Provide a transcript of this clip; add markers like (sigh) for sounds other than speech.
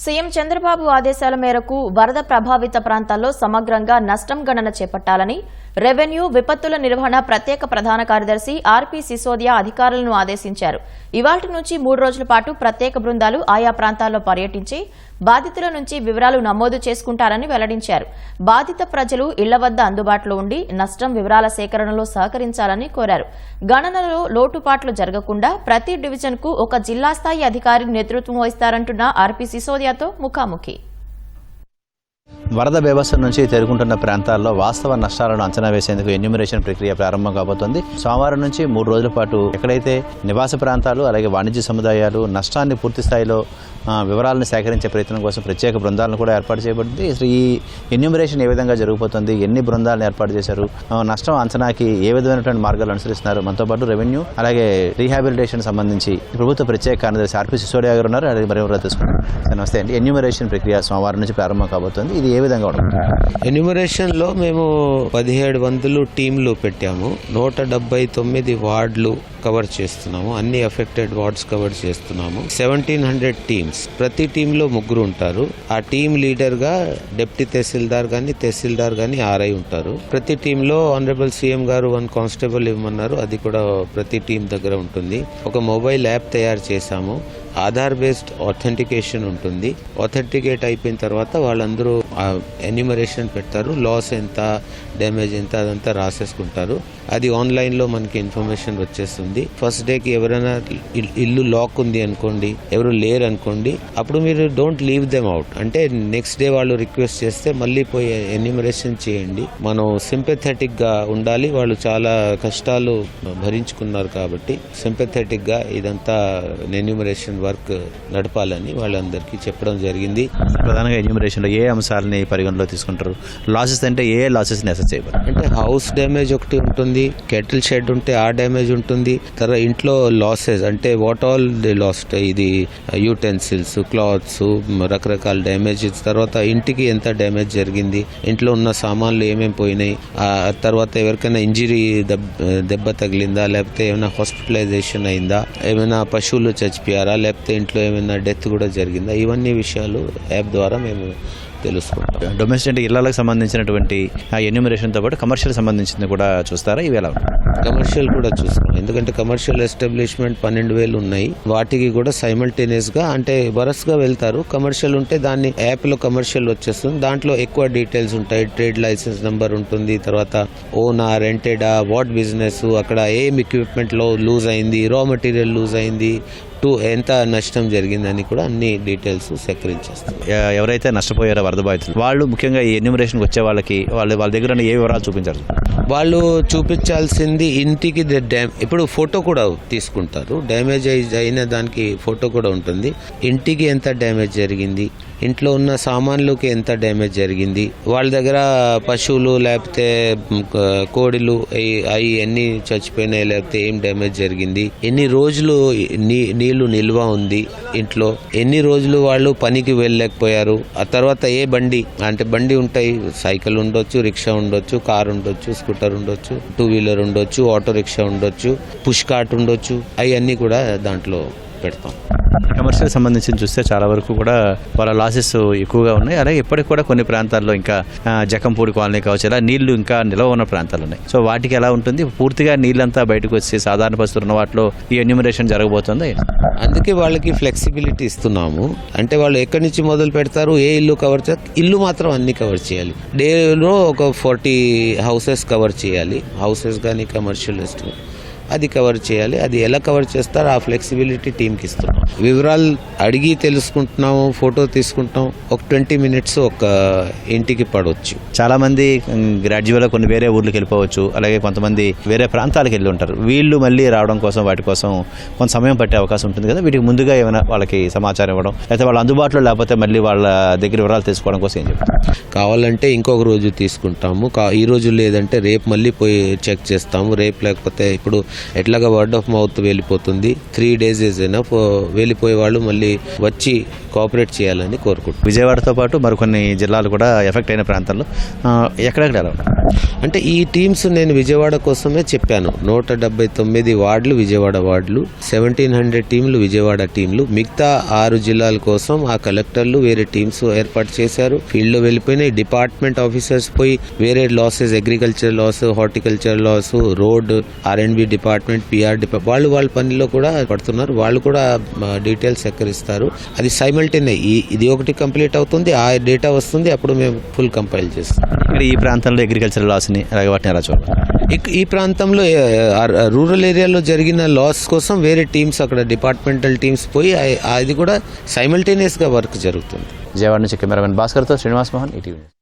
CM Chandrababu ఆదేశాల మేరకు వరద ప్రభావిత ప్రాంతాల్లో సమగ్రంగా నష్టం గణన చేపట్టాలని రెవెన్యూ విపత్తుల నిర్వహణ ప్రత్యేక ప్రధాన కార్యదర్శి ఆర్పి సిసోదియా అధికారులను ఆదేశించారు. ఇవాటి నుంచి మూడు రోజుల పాటు ప్రత్యేక బృందాలు ఆయా ప్రాంతాల్లో పర్యటించి బాధితుల నుంచి వివరాలు నమోదు చేసుకుంటారని వెల్లడించారు. బాధిత ప్రజలు ఇళ్ళ వద్ద అందుబాటులో ఉండి నష్టం వివరాల సేకరణలో సహకరించాలని కోరారు. గణనలో లోటుపాట్లు జరగకుండా ప్రతి డివిజన్కు ఒక జిల్లా స్థాయి అధికారి నేతృత్వం వహిస్తారంటున్న ఆర్పి సిసోదియాతో ముఖాముఖి. వరద వ్యవస్థ నుంచి తెరుకుంటున్న ప్రాంతాల్లో వాస్తవ నష్టాలను అంచనా వేసేందుకు ఎన్యూమినేషన్ ప్రక్రియ ప్రారంభం కాబోతోంది. సోమవారం నుంచి మూడు రోజుల పాటు ఎక్కడైతే నివాస ప్రాంతాలు అలాగే వాణిజ్య సముదాయాలు నష్టాన్ని పూర్తి స్థాయిలో వివరాలను సేకరించే ప్రయత్నం కోసం ప్రత్యేక బృందాలను కూడా ఏర్పాటు చేయబడింది. ఈ ఎన్యూమినేషన్ ఏ విధంగా జరిగిపోతుంది ఎన్ని బృందాలను ఏర్పాటు చేశారు నష్టం అంచనాకి ఏ విధమైనటువంటి మార్గాలు అనుసరిస్తున్నారు మనతో పాటు రెవెన్యూ అలాగే రీహాబిలిటేషన్ సంబంధించి ప్రభుత్వ ప్రత్యేక కార్యదర్శి ఆర్పి సిసోడియా గారు ఉన్నారు. అలాగే మరి ఎవరో నమస్తే అండి. ఎన్యూమినేషన్ ప్రక్రియ సోమవారం నుంచి ప్రారంభం కాబోతుంది. ఇది ఏ విధంగా ఉంటుంది. (laughs) ఎన్యూమరేషన్లో మేము పదిహేడు వందలు టీంలు పెట్టాము. నూట డెబ్బై తొమ్మిది వార్డులు కవర్ చేస్తున్నాము. అన్ని అఫెక్టెడ్ వార్డ్స్ కవర్ చేస్తున్నాము. సెవెంటీన్ హండ్రెడ్ టీమ్స్ ప్రతి టీంలో ముగ్గురు ఉంటారు. ఆ టీం లీడర్గా డిప్యూటీ తహసీల్దార్ గాని తహసీల్దార్ గాని ఆర్ఐ ఉంటారు. ప్రతి టీంలో ఆనరబుల్ సీఎం గారు వన్ కానిస్టేబుల్ ఇవ్వమన్నారు. అది కూడా ప్రతి టీం దగ్గర ఉంటుంది. ఒక మొబైల్ యాప్ తయారు చేశాము. ఆధార్ బేస్డ్ ఆథెంటికేషన్ ఉంటుంది. ఆథెంటికేట్ అయిపోయిన తర్వాత వాళ్ళందరూ ఎన్యూమరేషన్ పెడతారు. లాస్ ఎంత డ్యామేజ్ ఎంత అదంతా రాసేసుకుంటారు. అది ఆన్లైన్లో మనకి ఇన్ఫర్మేషన్ వచ్చేస్తుంది. ఫస్ట్ డేకి ఎవరైనా ఇల్- ఇల్లు లాక్ ఉంది అనుకోండి ఎవరు లేరు అనుకోండి అప్పుడు మీరు డోంట్ లీవ్ దెమ్ అవుట్. అంటే నెక్స్ట్ డే వాళ్ళు రిక్వెస్ట్ చేస్తే మళ్ళీ పోయి ఎన్యూమరేషన్ చేయండి. మనం సింపథెటిక్గా ఉండాలి. వాళ్ళు చాలా కష్టాలు భరించుకున్నారు కాబట్టి సింపథెటిక్గా ఇదంతా ఎన్యూమరేషన్ వర్క్ నడపాలని వాళ్ళందరికీ చెప్పడం జరిగింది. ప్రధానంగా ఎన్యూమరేషన్లో ఏ అంశాలని పరిగణలో తీసుకుంటారు? లాసెస్ అంటే ఏ లాసెస్ని అసెస్ చేయబడి అంటే హౌస్ డ్యామేజ్ ఒకటి ఉంటుంది కెటిల్ షెడ్ ఉంటే ఆ డ్యామేజ్ ఉంటుంది తర్వాత ఇంట్లో లాసెస్ అంటే వాట్ ఆల్ ది లాస్ట్ ఇది యూటెన్సిల్స్ క్లాత్స్ రకరకాల డ్యామేజెస్ తర్వాత ఇంటికి ఎంత డ్యామేజ్ జరిగింది ఇంట్లో ఉన్న సామాన్లు ఏమేమి పోయినాయి ఆ తర్వాత ఎవరికైనా ఇంజరీ దెబ్బ తగిలిందా లేకపోతే ఏమైనా హాస్పిటలైజేషన్ అయిందా ఏమైనా పశువులు చచ్చిపోయారా లేకపోతే ఇంట్లో ఏమైనా డెత్ కూడా జరిగిందా? ఇవన్నీ విషయాలు యాప్ ద్వారా మేము తెలుసుకుంటాం. డొమెస్టిక్ అంటే ఇళ్ళకు సంబంధించినటువంటి ఆ ఎన్యూమరేషన్తో పాటు కమర్షియల్ సంబంధించింది కూడా చూస్తారా? ఇవి ఎలా కమర్షియల్ కూడా చూస్తాం ఎందుకంటే కమర్షియల్ ఎస్టాబ్లిష్మెంట్ పన్నెండు వేలు ఉన్నాయి. వాటికి కూడా సైమల్టేనియస్గా అంటే వరసగా వెళ్తారు. కమర్షియల్ ఉంటే దాన్ని యాప్లో కమర్షియల్ వచ్చేస్తుంది. దాంట్లో ఎక్కువ డీటెయిల్స్ ఉంటాయి. ట్రేడ్ లైసెన్స్ నంబర్ ఉంటుంది. తర్వాత ఓనా రెంటెడా వాట్ బిజినెస్ అక్కడ ఏం ఎక్విప్మెంట్లో లూజ్ అయింది రా మెటీరియల్ లూజ్ అయింది టు ఎంత నష్టం జరిగిందని కూడా అన్ని డీటెయిల్స్ సేకరించేస్తాం ఎవరైతే నష్టపోయారో వరద బాధితులు వాళ్ళు ముఖ్యంగా ఈ ఎన్యూమరేషన్కి వచ్చే వాళ్ళకి వాళ్ళు వాళ్ళ దగ్గర ఉన్న ఏ వివరాలు చూపించారు. వాళ్ళు చూపించాల్సింది ఇంటికి ద- డ్యామ్ ఇప్పుడు ఫోటో కూడా తీసుకుంటారు. డ్యామేజ్ అయి- అయిన దానికి ఫోటో కూడా ఉంటుంది. ఇంటికి ఎంత డ్యామేజ్ జరిగింది? ఇంట్లో ఉన్న సామాన్లకి ఎంత డ్యామేజ్ జరిగింది? వాళ్ళ దగ్గర పశువులు లేకపోతే కోడిలు అవి ఎన్ని చచ్చిపోయినాయి లేకపోతే ఏం డ్యామేజ్ జరిగింది? ఎన్ని రోజులు నీ నీళ్ళు నిల్వ ఉంది ఇంట్లో? ఎన్ని రోజులు వాళ్ళు పనికి వెళ్ళలేకపోయారు? ఆ తర్వాత ఏ బండి? అంటే బండి ఉంటాయి సైకిల్ ఉండొచ్చు రిక్షా ఉండొచ్చు కార్ ఉండొచ్చు స్కూటర్ ఉండొచ్చు టూ వీలర్ ఉండొచ్చు ఆటో రిక్షా ఉండొచ్చు పుష్ కార్ట్ ఉండొచ్చు అవన్నీ కూడా దాంట్లో పెడతాం. కమర్షియల్ సంబంధించి చూస్తే చాలా వరకు కూడా వాళ్ళ లాసెస్ ఎక్కువగా ఉన్నాయి. అలాగే ఇప్పటికి కూడా కొన్ని ప్రాంతాల్లో ఇంకా జకంపూడి కాలనీ కావచ్చు ఇలా నీళ్ళు ఇంకా నిల్వ ఉన్న ప్రాంతాలు ఉన్నాయి. సో వాటికి ఎలా ఉంటుంది? పూర్తిగా నీళ్ళంతా బయటకు వచ్చి సాధారణ పరిస్థితులు ఉన్న వాటిలో ఈ ఎన్యూమరేషన్ జరగబోతుంది. అందుకే వాళ్ళకి ఫ్లెక్సిబిలిటీ ఇస్తున్నాము. అంటే వాళ్ళు ఎక్కడి నుంచి మొదలు పెడతారు? ఏ ఇల్లు కవర్ ఇల్లు మాత్రం అన్ని కవర్ చేయాలి. డేలో ఒక ఫార్టీ హౌసెస్ కవర్ చేయాలి. హౌసెస్ కానీ కమర్షియల్ అది కవర్ చేయాలి అది ఎలా కవర్ చేస్తారో ఆ ఫ్లెక్సిబిలిటీ టీంకి ఇస్తున్నాం. వివరాలు అడిగి తెలుసుకుంటున్నాము ఫోటో తీసుకుంటాం ఒక ట్వంటీ మినిట్స్ ఒక ఇంటికి పడవచ్చు. చాలా మంది గ్రాడ్యువల్గా కొన్ని వేరే ఊర్లకు వెళ్ళిపోవచ్చు అలాగే కొంతమంది వేరే ప్రాంతాలకు వెళ్ళి ఉంటారు. వీళ్ళు మళ్ళీ రావడం కోసం వాటి కోసం కొంత సమయం పట్టే అవకాశం ఉంటుంది కదా. వీటికి ముందుగా ఏమైనా వాళ్ళకి సమాచారం ఇవ్వడం లేకపోతే వాళ్ళ అందుబాటులో లేకపోతే మళ్ళీ వాళ్ళ దగ్గర వివరాలు తెలుసుకోవడం కోసం ఏం చెప్తారు? కావాలంటే ఇంకొక రోజు తీసుకుంటాము. ఈ రోజు లేదంటే రేపు మళ్ళీ పోయి చెక్ చేస్తాము. రేపు లేకపోతే ఇప్పుడు ఎట్లాగా వర్డ్ ఆఫ్ మౌత్ వెళ్ళిపోతుంది? త్రీ డేస్ ఇస్ ఎనఫ్ వెళ్ళిపోయే వాళ్ళు మళ్ళీ వచ్చి కోఆపరేట్ చేయాలని కోరుకుంటున్నాను విజయవాడతో పాటు మరికొన్ని జిల్లాలు కూడా ఎఫెక్ట్ అయిన ప్రాంతాల్లో ఎక్కడెక్కడ? అంటే ఈ టీమ్స్ నేను విజయవాడ కోసమే చెప్పాను. నూట డెబ్బై తొమ్మిది వార్డులు విజయవాడ వార్డులు సెవెంటీన్ హండ్రెడ్ టీంలు విజయవాడ టీంలు మిగతా ఆరు జిల్లాల కోసం ఆ కలెక్టర్లు వేరే టీమ్స్ ఏర్పాటు చేశారు. ఫీల్డ్లో వెళ్ళిపోయినాయి. డిపార్ట్మెంట్ ఆఫీసర్స్ పోయి వేరే losses agriculture loss horticulture loss road R and B department PR department వాళ్ళు వాళ్ళ పనిలో కూడా పడుతున్నారు. వాళ్ళు కూడా డీటెయిల్స్ సేకరిస్తారు. అది సైమల్టేనే ఇది ఒకటి కంప్లీట్ అవుతుంది ఆ డేటా వస్తుంది అప్పుడు మేము ఫుల్ కంపైల్ చేస్తాం. ఇక్కడ ఈ ప్రాంతంలో అగ్రికల్చర్ లాస్ని వాటిని ఎలా చూడాలి? ఈ ప్రాంతంలో రూరల్ ఏరియాలో జరిగిన లాస్ కోసం వేరే టీమ్స్ అక్కడ డిపార్ట్మెంటల్ టీమ్స్ పోయి అది కూడా సైమల్టేనియస్గా వర్క్ జరుగుతుంది. విజయవాడ నుంచి కెమెరామెన్ భాస్కర్తో శ్రీనివాస్ మోహన్ ఈటీవీ న్యూస్